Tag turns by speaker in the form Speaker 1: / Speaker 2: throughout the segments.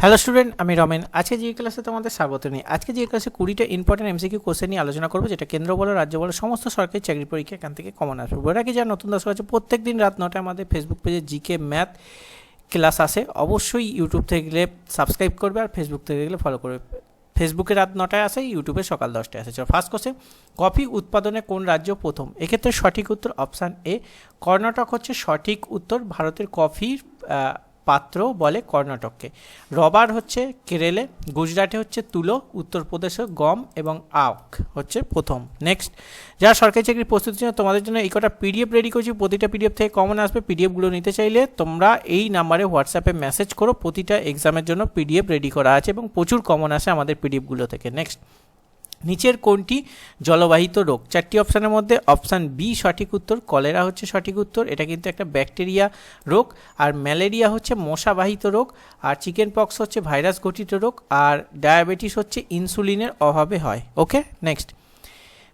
Speaker 1: Hello student আমি রমেন। আজকে যে ক্লাসে তোমাদের স্বাগত নিই আজকে যে ক্লাসে কুড়িটা ইম্পর্টেন্ট এমসিকিউ কোশ্চেন নিয়ে আলোচনা করব, যেটা কেন্দ্র বলো, রাজ্য বলো, সমস্ত সরকারি চাকরি পরীক্ষা এখান থেকে কমন আসবে। বলে রাখি যারা নতুন দর্শক আছে প্রত্যেক দিন রাত নটায় আমাদের ফেসবুক পেজে জিকে ম্যাথ ক্লাস আসে। অবশ্যই ইউটিউব থেকে গেলে সাবস্ক্রাইব করবে আর ফেসবুক থেকে গেলে ফলো করবে। ফেসবুকে রাত নটায় আসে ইউটিউবে সকাল দশটায় আসে। চলো ফার্স্ট কোশ্চেন কফি উৎপাদনে কোন রাজ্য প্রথম? এক্ষেত্রে সঠিক উত্তর অপশান এ কর্ণাটক হচ্ছে সঠিক উত্তর, ভারতের কফির পাত্র বলে কর্ণাটককে। রবার হচ্ছে কেরেলে, গুজরাটে হচ্ছে তুলো, উত্তরপ্রদেশে গম এবং আখ হচ্ছে প্রথম। নেক্সট যারা সরকারি চাকরির প্রস্তুতির জন্য তোমাদের জন্য এই কটা পিডিএফ রেডি করছি। প্রতিটা পিডিএফ থেকে কমন আসবে। পিডিএফগুলো নিতে চাইলে তোমরা এই নাম্বারে হোয়াটসঅ্যাপে মেসেজ করো। প্রতিটা এক্সামের জন্য পিডিএফ রেডি করা আছে এবং প্রচুর কমন আসে আমাদের পিডিএফগুলো থেকে। নেক্সট নিচের কোনটি? জলবাহিত রোগ। চারটি অপশানের মধ্যে অপশান বি সঠিক উত্তর, কলেরা হচ্ছে সঠিক উত্তর, এটা কিন্তু একটা ব্যাকটেরিয়া রোগ, আর ম্যালেরিয়া হচ্ছে মশাবাহিত রোগ, আর চিকেন পক্স হচ্ছে ভাইরাস ঘটিত রোগ, আর ডায়াবেটিস হচ্ছে ইনসুলিনের অভাবে হয়। Okay, next.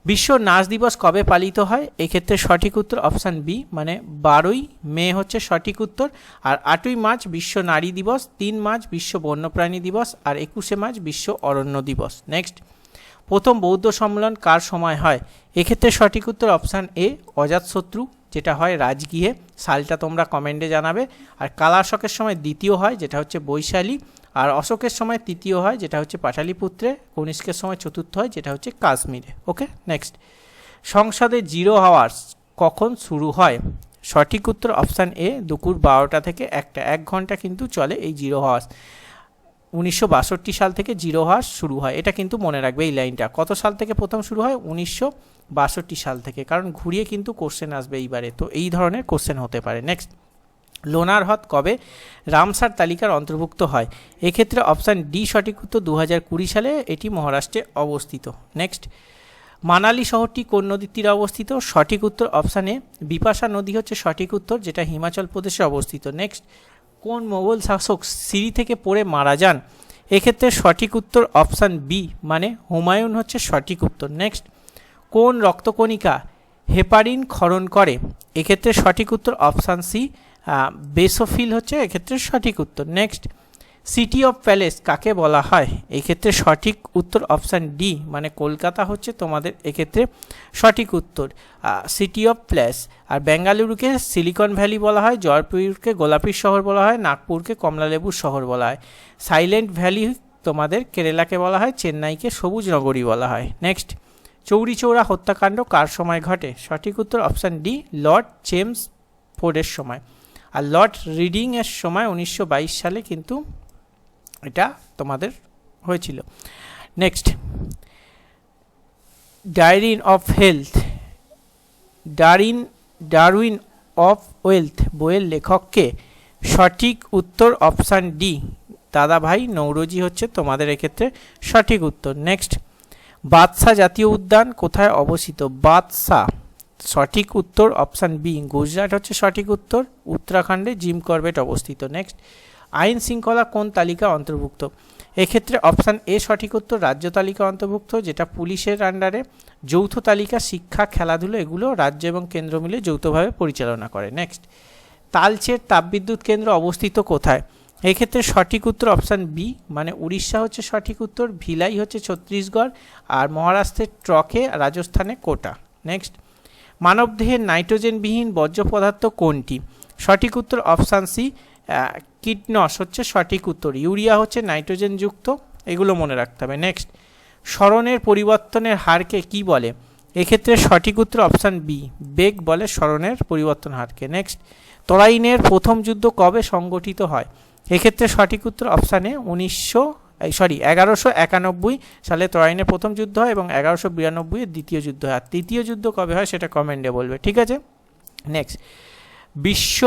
Speaker 1: বিশ্ব নাচ দিবস কবে পালিত হয়? এক্ষেত্রে সঠিক উত্তর অপশান বি মানে বারোই মে হচ্ছে সঠিক উত্তর, আর আটই মার্চ বিশ্ব নারী দিবস, তিন মার্চ বিশ্ব বন্যপ্রাণী দিবস, আর একুশে মার্চ বিশ্ব অরণ্য দিবস। নেক্সট। প্রথম বৌদ্ধ সম্মেলন কার সময় হয়? এক্ষেত্রে সঠিক উত্তর অপশান এ অজাতশত্রু যেটা হয় রাজগৃহে। সালটা তোমরা কমেন্টে জানাবে। আর কালাশকের সময় দ্বিতীয় হয়, যেটা হচ্ছে বৈশালী। আর অশোকের সময় তৃতীয় হয়, যেটা হচ্ছে পাটালিপুত্রে। কনিষ্কের সময় চতুর্থ হয়, যেটা হচ্ছে কাশ্মীরে। Okay, next. সংসদে জিরো হাওয়ার্স কখন শুরু হয়? সঠিক উত্তর অপশান এ, দুপুর বারোটা থেকে একটা, এক ঘণ্টা কিন্তু চলে এই জিরো হাওয়ার্স উনিশশো বাষট্টি সাল থেকে জিরো হাওয়ার্স শুরু হয়। এটা কিন্তু মনে রাখবে এই লাইনটা। কত সাল থেকে প্রথম শুরু হয়? উনিশশো বাষট্টি সাল থেকে। কারণ ঘুরিয়ে কিন্তু কোশ্চেন আসবে এইবারে। তো এই ধরনের কোশ্চেন হতে পারে। নেক্সট লোনার হ্রদ কবে রামসার তালিকার অন্তর্ভুক্ত হয়? এক্ষেত্রে অপশান ডি সঠিক উত্তর দু হাজার কুড়ি সালে এটি মহারাষ্ট্রে অবস্থিত। নেক্সট মানালি শহরটি কোন নদীর তীরে অবস্থিত? সঠিক উত্তর অপশানে বিপাশা নদী হচ্ছে সঠিক উত্তর, যেটা হিমাচল প্রদেশে অবস্থিত। নেক্সট কোন মোগল শাসক সিঁড়ি থেকে পড়ে মারা যান? এক্ষেত্রে সঠিক উত্তর অপশান বি মানে হুমায়ুন হচ্ছে সঠিক উত্তর। নেক্সট, কোন রক্তকণিকা হেপারিন খরণ করে? এক্ষেত্রে সঠিক উত্তর অপশান সি বেসোফিল হচ্ছে এক্ষেত্রে সঠিক উত্তর। নেক্সট সিটি অফ প্যালেস কাকে বলা হয়? এক্ষেত্রে সঠিক উত্তর অপশান ডি মানে কলকাতা হচ্ছে তোমাদের এক্ষেত্রে সঠিক উত্তর। সিটি অফ প্লেস আর বেঙ্গালুরুকে সিলিকন ভ্যালি বলা হয়, জয়পুরকে গোলাপির শহর বলা হয়, নাগপুরকে কমলালেবুর শহর বলা হয়। সাইলেন্ট ভ্যালি তোমাদের কেরালাকে বলা হয়, চেন্নাইকে সবুজ নগরী বলা হয়। নেক্সট চৌরি চৌরা হত্যাকাণ্ড কার সময় ঘটে? সঠিক উত্তর অপশান ডি লর্ড জেমস ফোর্ডের সময়। আর লর্ড রিডিংয়ের সময় উনিশশো বাইশ সালে কিন্তু এটা তোমাদের হয়েছিল। নেক্সট ডায়রিন of health Darin Darwin of wealth বইয়ের লেখককে সঠিক উত্তর অপশান ডি দাদাভাই নৌরজি হচ্ছে তোমাদের এক্ষেত্রে সঠিক উত্তর। নেক্সট বাদশা জাতীয় উদ্যান কোথায় অবস্থিত? বাদশা, সঠিক উত্তর অপশান বি গুজরাট হচ্ছে সঠিক উত্তর, উত্তরাখণ্ডে জিম করবেট অবস্থিত। নেক্সট আইন শৃঙ্খলা কোন তালিকা অন্তর্ভুক্ত? এক্ষেত্রে অপশান এ সঠিক উত্তর, রাজ্য তালিকা অন্তর্ভুক্ত, যেটা পুলিশের আন্ডারে যৌথ তালিকা, শিক্ষা, খেলাধুলো, এগুলো রাজ্য এবং কেন্দ্র মিলে যৌথভাবে পরিচালনা করে। নেক্সট তালচের তাপবিদ্যুৎ কেন্দ্র অবস্থিত কোথায়? এক্ষেত্রে সঠিক উত্তর অপশান বি মানে উড়িষ্যা হচ্ছে সঠিক উত্তর, ভিলাই হচ্ছে ছত্তিশগড়, আর মহারাষ্ট্রের ট্রকে রাজস্থানে কোটা। নেক্সট মানবদেহের নাইট্রোজেনবিহীন বর্জ্য পদার্থ কোনটি? সঠিক উত্তর অপশান সি কিটনস হচ্ছে সঠিক উত্তর। ইউরিয়া হচ্ছে নাইট্রোজেনযুক্ত এগুলো মনে রাখতে হবে। নেক্সট, স্মরণের পরিবর্তনের হারকে কি বলে? এক্ষেত্রে সঠিক উত্তর অপশান বি, বেগ বলে স্মরণের পরিবর্তন হারকে। নেক্সট, তরাইনের প্রথম যুদ্ধ কবে সংগঠিত হয়? এক্ষেত্রে সঠিক উত্তর অপশানে উনিশশো সরি, এগারোশো একানব্বই সালে তরাইনের প্রথম যুদ্ধ হয় এবং এগারোশো বিরানব্বইয়ের দ্বিতীয় যুদ্ধ হয়। আর তৃতীয় যুদ্ধ কবে হয় সেটা কমেন্টে বলবে, ঠিক আছে? নেক্সট বিশ্ব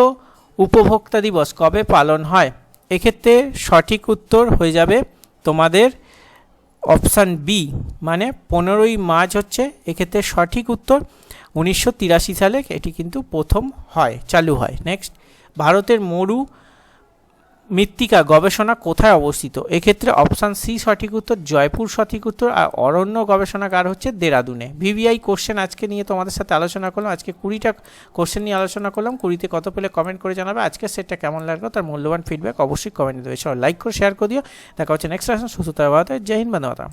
Speaker 1: উপভোক্তা দিবস কবে পালন হয়? এক্ষেত্রে সঠিক উত্তর হয়ে যাবে তোমাদের অপশান বি মানে পনেরোই মার্চ হচ্ছে। এক্ষেত্রে সঠিক উত্তর উনিশশো তিরাশি সালে এটি কিন্তু প্রথম হয়, চালু হয়। নেক্সট ভারতের মরু মৃত্তিকা গবেষণা কোথায় অবস্থিত? এক্ষেত্রে অপশান সি সঠিক উত্তর জয়পুর সঠিক উত্তর আর অরণ্য গবেষণাগার হচ্ছে দেরাদুনে। ভিভিআই কোশ্চেন আজকে নিয়ে তোমাদের সাথে আলোচনা করলাম। আজকে কুড়িটা কোশ্চেন নিয়ে আলোচনা করলাম। কুড়িতে কত পেলে কমেন্ট করে জানাবে। আজকে সেটটা কেমন লাগল তার মূল্যবান ফিডব্যাক অবশ্যই কমেন্ট দেবে। সবাই লাইক করে শেয়ার করে দিও। দেখা হচ্ছে নেক্সট আসন সুস্থতা জয় হিন্দ বন্ধু।